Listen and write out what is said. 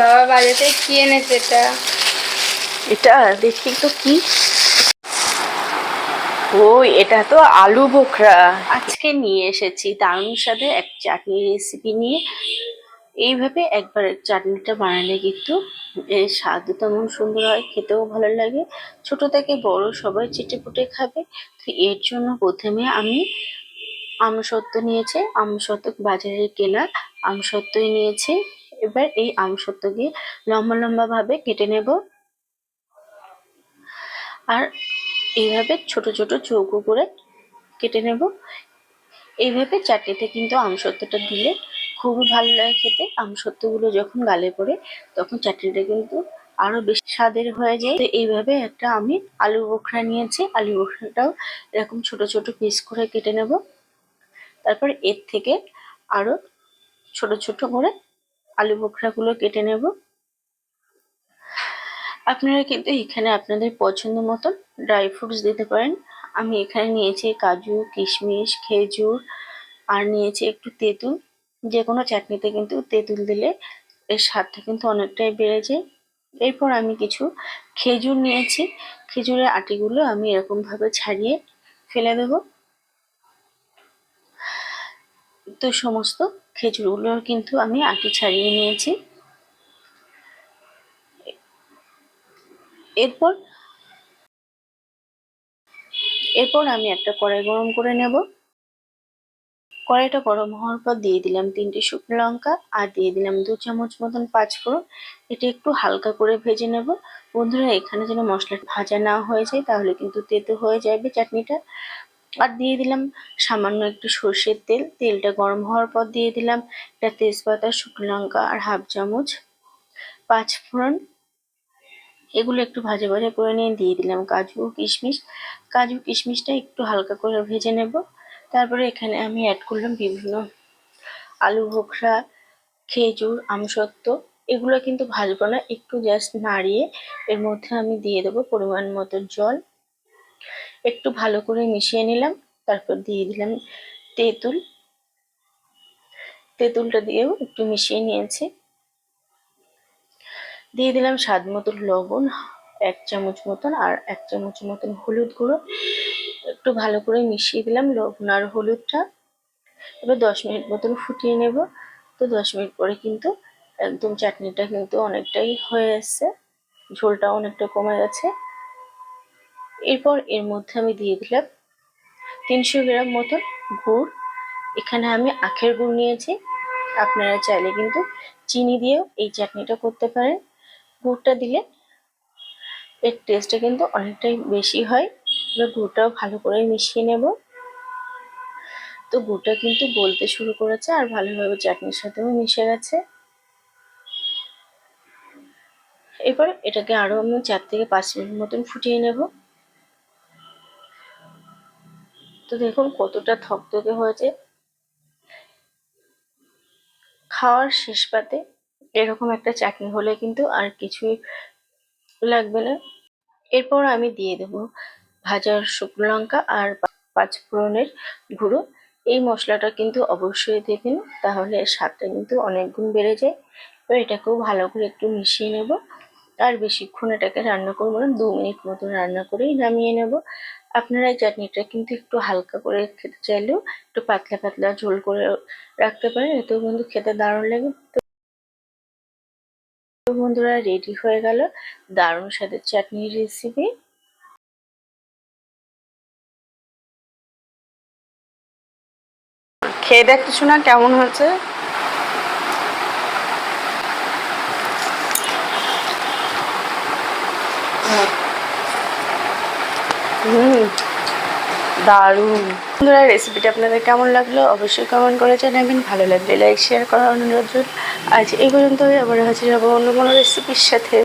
বাবা বাজাতে কি এনেছে এটা? এটা দেখি তো কি? ও এটা তো আলু বোখরা। আজকে নিয়ে এসেছি দারুণ সাথে এক চাটনি রেসিপি নিয়ে। এইভাবে একবার চাটনিটা বানালে কিন্তু এর স্বাদ তেমন সুন্দর হয়, খেতেও ভালো লাগে। ছোট থেকে বড় সবাই চেটেপুটে খাবে। তো এর জন্য প্রথমে আমি আমসত্ত্ব নিয়েছে। আমসত্ত্ব বাজারে কেনা। আমসত্ত্বই নিয়েছি। এবার এই আমসত্ত্বকে লম্বা লম্বা ভাবে কেটে নেব। আর এইভাবে ছোট ছোট চৌকো করে কেটে নেব। এইভাবে চাটনিতে কিন্তু আমসত্ত্বটা দিলে খুবই ভালো লাগে খেতে। আমসত্ত্বগুলো যখন গালে পড়ে, তখন চাটনিটা কিন্তু আরও বেশি স্বাদের হয়ে যায়। তো এইভাবে একটা আমি আলু বোখরা নিয়েছি। আলু বোখরাটাও এরকম ছোট ছোট পিস করে কেটে নেব। তারপর এর থেকে আরও ছোট ছোট করে আলু বোখরাগুলো কেটে নেব। আপনারা কিন্তু এখানে আপনাদের পছন্দ মতন ড্রাই ফ্রুটস দিতে পারেন। আমি এখানে নিয়েছি কাজু, কিশমিশ, খেজুর, আর নিয়েছি একটু তেঁতুল। যে কোনো চাটনিতে কিন্তু তেঁতুল দিলে এর স্বাদটা কিন্তু অনেকটাই বেড়ে যায়। এরপর আমি কিছু খেজুর নিয়েছি। খেজুরের আটিগুলো আমি এরকমভাবে ছাড়িয়ে ফেলে দেব। তো সমস্ত খেজুরগুলোর কিন্তু আমি আটি ছাড়িয়ে নিয়েছি। এরপর এরপর আমি একটা কড়াই গরম করে নেব। কড়াইটা গরম হওয়ার পর দিয়ে দিলাম তিনটে শুকনো লঙ্কা আর দিয়ে দিলাম দু চামচ মতন পাঁচ পাঁচফোড়ন। এটা একটু হালকা করে ভেজে নেব। বন্ধুরা, এখানে যেন মশলাটা ভাজা না হয়ে যায়, তাহলে কিন্তু তেতো হয়ে যাবে চাটনিটা। আর দিয়ে দিলাম সামান্য একটু সর্ষের তেল। তেলটা গরম হওয়ার পর দিয়ে দিলাম একটা তেজপাতা, শুকনো লঙ্কা আর হাফ চামচ পাঁচফোড়ন। এগুলো একটু ভাজা ভাজা করে নিয়ে দিয়ে দিলাম কাজু কিশমিশ। কাজু, কিশমিশটা একটু হালকা করে ভেজে নেব। তারপরে এখানে আমি অ্যাড করলাম বিভিন্ন আলু ভোখরা, খেজুর, আমসত্ত্ব। এগুলো কিন্তু ভাজবো না, একটু জাস্ট নাড়িয়ে এর মধ্যে আমি দিয়ে দেবো পরিমাণ মতো জল। একটু ভালো করে মিশিয়ে নিলাম, তারপর দিয়ে দিলাম তেঁতুল। তেঁতুলটা দিয়েও একটু মিশিয়ে নিয়েছি। দিয়ে দিলাম স্বাদ মতো লবণ, এক চামচ মতন আর এক চামচ মতন হলুদ গুঁড়ো। একটু ভালো করে মিশিয়ে দিলাম লবণ আর হলুদটা। এবার দশ মিনিট মতন ফুটিয়ে নেব। তো দশ মিনিট পরে কিন্তু একদম চাটনিটা কিন্তু অনেকটাই হয়ে এসছে। ঝোলটা অনেকটা কমে গেছে। এরপর এর মধ্যে আমি দিয়ে দিলাম তিনশো গ্রাম মতন গুড়। এখানে আমি আখের গুড় নিয়েছি। আপনারা চাইলে কিন্তু চিনি দিয়েও এই চাটনিটা করতে পারেন। গুড়টা দিলে এর টেস্টটা কিন্তু অনেকটাই বেশি হয়। এবার গুড়টাও ভালো করে মিশিয়ে নেব। তো গুড়টা কিন্তু বলতে শুরু করেছে আর ভালোভাবে চাটনির সাথেও মিশে গেছে। এরপর এটাকে আরও আমি চার থেকে পাঁচ মিনিট মতন ফুটিয়ে নেব। তো দেখুন কতটা থকথকে হয়েছে। খাওয়ার শেষ পাতে এরকম একটা চাটনি হলে কিন্তু আর কিছুই লাগবে না। এরপর আমি দিয়ে দেবো ভাজার শুকনো লঙ্কা আর পাঁচফোড়নের গুঁড়ো। এই মশলাটা কিন্তু অবশ্যই দেবেন তাহলে স্বাদটা কিন্তু অনেক গুণ বেড়ে যায়। এবার এটাকেও ভালো করে একটু মিশিয়ে নেব। আর বেশিক্ষণ এটাকে রান্না করব না, দু মিনিট মতন রান্না করেই নামিয়ে নেব। আপনারা এই চাটনিটা কিন্তু একটু হালকা করে খেতে চাইলেও একটু পাতলা পাতলা ঝোল করে রাখতে পারেন, এতেও কিন্তু খেতে দারুণ লাগে। তো বন্ধুরা, রেডি হয়ে গেল দারুণ স্বাদের চাটনির রেসিপি খেয়ে দেখতে শোনা কেমন হয়েছে? দারুণ। বন্ধুরা রেসিপিটা আপনাদের কেমন লাগল অবশ্যই কমেন্ট করে জানাবেন। ভালো লাগলে লাইক শেয়ার করার অনুরোধ। আজ এই পর্যন্তই, আবার হাজির হব অন্য কোনো রেসিপির সাথে।